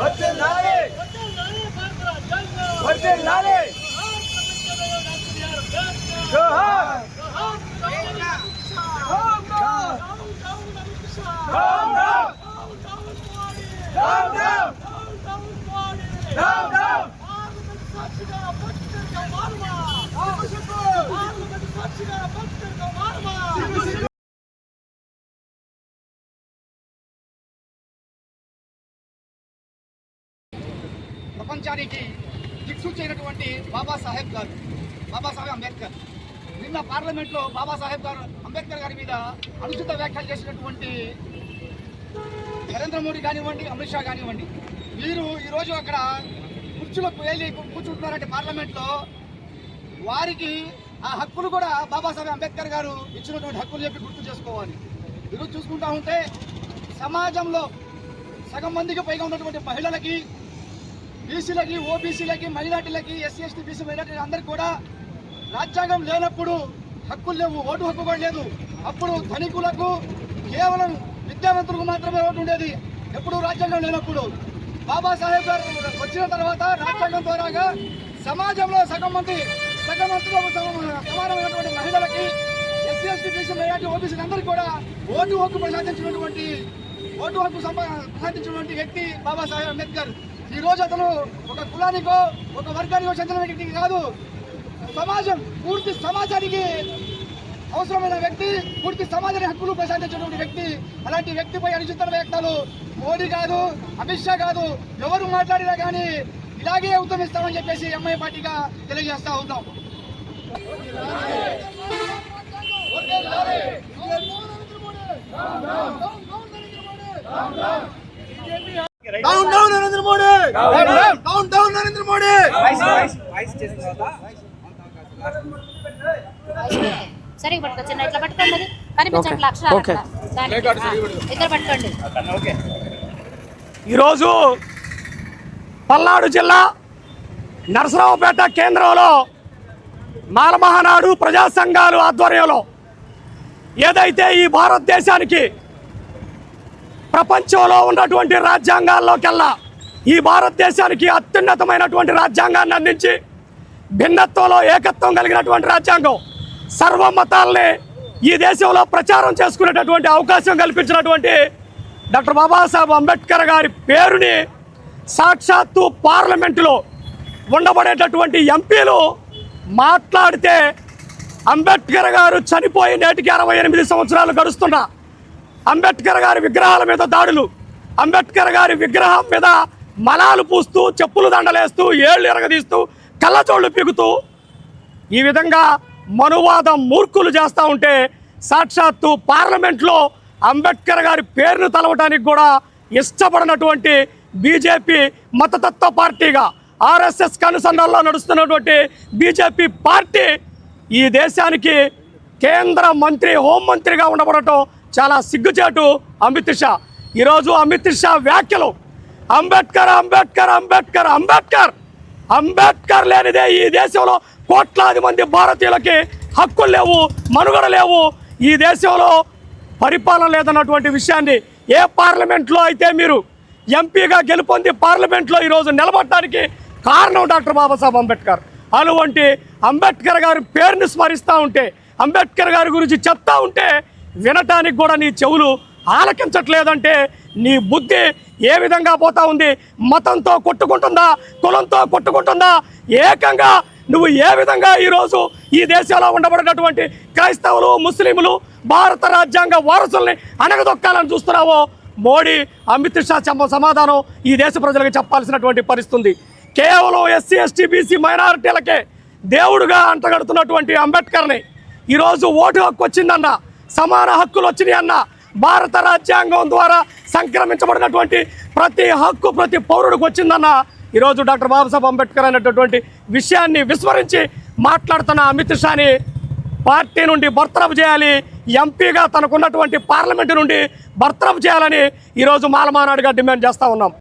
What's in knowledge? What's in knowledge? ప్రపంచానికి దిక్సూచి అయినటువంటి బాబాసాహెబ్ గారు. బాబాసాహెబ్ అంబేద్కర్. నిన్న పార్లమెంట్లో బాబాసాహెబ్ గారు అంబేద్కర్ గారి మీద అనుచిత వ్యాఖ్యలు చేసినటువంటి నరేంద్ర మోడీ కానివ్వండి అమిత్ షా కానివ్వండి మీరు ఈరోజు అక్కడ కుర్చీలో వెళ్ళి కూర్చుంటున్నారంటే పార్లమెంట్లో. వారికి ఆ హక్కులు కూడా బాబాసాహెబ్ అంబేద్కర్ గారు ఇచ్చినటువంటి హక్కులు చెప్పి గుర్తు చేసుకోవాలి. ఈరోజు చూసుకుంటా ఉంటే సమాజంలో సగం మందికి పైగా ఉన్నటువంటి మహిళలకి బీసీలకి ఓబీసీలకి మైనార్టీలకి ఎస్సీ ఎస్టీ బీసీ మైనార్టీ అందరికీ కూడా రాజ్యాంగం లేనప్పుడు హక్కులు లేవు ఓటు హక్కు కూడా లేదు. అప్పుడు ధనికులకు కేవలం విద్యావంతులకు మాత్రమే ఓటు ఉండేది. ఎప్పుడు రాజ్యాంగం లేనప్పుడు. బాబాసాహెబ్ గారు వచ్చిన తర్వాత రాజ్యాంగం ద్వారాగా సమాజంలో సగం మంది సగం మందిలో సమానమైనటువంటి మహిళలకి SC ST BC minority OBC అందరికీ కూడా ఓటు హక్కు ప్రసాదించినటువంటి ఓటు హక్కు ప్రసాదించినటువంటి వ్యక్తి బాబాసాహెబ్ అంబేద్కర్. ఈ రోజు అతను ఒక కులానికో ఒక వర్గానికో చెందిన వ్యక్తి కాదు. సమాజం పూర్తి సమాజానికి అవసరమైన వ్యక్తి పూర్తి సమాజానికి హక్కులు ప్రసాదించినటువంటి వ్యక్తి. అలాంటి వ్యక్తిపై అనుచిత వ్యక్తులు మోడీ కాదు అమిత్ షా కాదు ఎవరు మాట్లాడినా కానీ ఇలాగే ఉత్తమిస్తామని చెప్పేసి ఎంఐ పార్టీగా తెలియజేస్తా ఉన్నాం. Down down Narendra Modi down down Narendra Modi సరిగ్గా పట్టుకో చిన్న ఇట్లా పట్టుకోండి అది. అక్షరాలు ఆ, ఇద్దరు పట్టుకోండి. ఈరోజు పల్నాడు జిల్లా నరసరావుపేట కేంద్రంలో మాలమహానాడు ప్రజా సంఘాలు ఆధ్వర్యంలో ఏదైతే ఈ భారతదేశానికి ప్రపంచంలో ఉన్నటువంటి రాజ్యాంగాల్లోకెల్లా ఈ భారతదేశానికి అత్యున్నతమైనటువంటి రాజ్యాంగాన్ని అందించి భిన్నత్వంలో ఏకత్వం కలిగినటువంటి రాజ్యాంగం. సర్వ మతాల్ని ఈ దేశంలో ప్రచారం చేసుకునేటటువంటి అవకాశం కల్పించినటువంటి డాక్టర్ బాబాసాహెబ్ అంబేద్కర్ గారి పేరుని సాక్షాత్తు పార్లమెంటులో ఉండబడేటటువంటి ఎంపీలు మాట్లాడితే అంబేద్కర్ గారు చనిపోయి నేటికి అరవై ఎనిమిది సంవత్సరాలు గడుస్తున్నా అంబేద్కర్ గారి విగ్రహాల మీద దాడులు అంబేద్కర్ గారి విగ్రహం మీద మలాలు పూస్తూ చెప్పులు దండలేస్తూ ఏళ్ళు ఎరగదీస్తూ కళ్ళజోళ్ళు పీకుతూ ఈ విధంగా మనువాదం మూర్ఖులు చేస్తూ ఉంటే సాక్షాత్తు పార్లమెంట్లో అంబేద్కర్ గారి పేరును తలవటానికి కూడా ఇష్టపడినటువంటి బీజేపీ మతతత్వ పార్టీగా ఆర్ఎస్ఎస్ కనుసంధానంలో నడుస్తున్నటువంటి బీజేపీ పార్టీ ఈ దేశానికి కేంద్ర మంత్రి హోంమంత్రిగా ఉండబడటం చాలా సిగ్గుచేటు అమిత్ షా. ఈరోజు అమిత్ షా వ్యాఖ్యలు. అంబేద్కర్ అంబేద్కర్ అంబేద్కర్ అంబేద్కర్. అంబేద్కర్ లేనిదే ఈ దేశంలో కోట్లాది మంది భారతీయులకి హక్కులు లేవు మనుగడ లేవు. ఈ దేశంలో పరిపాలన లేదన్నటువంటి విషయాన్ని ఏ పార్లమెంట్లో అయితే మీరు ఎంపీగా గెలుపొంది పార్లమెంట్లో ఈరోజు నిలబడటానికి కారణం డాక్టర్ బాబాసాహెబ్ అంబేద్కర్. అటువంటి అంబేద్కర్ గారి పేరుని స్మరిస్తూ ఉంటే అంబేద్కర్ గారి గురించి చెప్తా ఉంటే వినటానికి కూడా నీ చెవులు ఆలకించట్లేదంటే నీ బుద్ధి ఏ విధంగా పోతా ఉంది? మతంతో కొట్టుకుంటుందా? కులంతో కొట్టుకుంటుందా? ఏకంగా నువ్వు ఏ విధంగా ఈరోజు ఈ దేశంలో ఉండబడినటువంటి క్రైస్తవులు ముస్లింలు భారత రాజ్యాంగ వారసుల్ని అణగదొక్కాలని చూస్తున్నావో? మోడీ అమిత్ షా చెప్ప సమాధానం ఈ దేశ ప్రజలకు చెప్పాల్సినటువంటి పరిస్థితి కేవలం ఎస్సీ ఎస్టీ బీసీ మైనారిటీలకే దేవుడుగా అంటగడుతున్నటువంటి అంబేద్కర్ని ఈరోజు ఓటు హక్కు వచ్చిందన్న సమాన హక్కులు వచ్చినాయి అన్న భారత రాజ్యాంగం ద్వారా సంక్రమించబడినటువంటి ప్రతి హక్కు ప్రతి పౌరుడికి వచ్చిందన్న ఈరోజు డాక్టర్ బాబాసాహెబ్ అంబేద్కర్ అనేటటువంటి విషయాన్ని విస్మరించి మాట్లాడుతున్న అమిత్ షాని పార్టీ నుండి బర్తరఫ్ చేయాలి ఎంపీగా తనకున్నటువంటి పార్లమెంటు నుండి బర్తరఫ్ చేయాలని ఈరోజు మాలమానాడుగా డిమాండ్ చేస్తూ ఉన్నాం.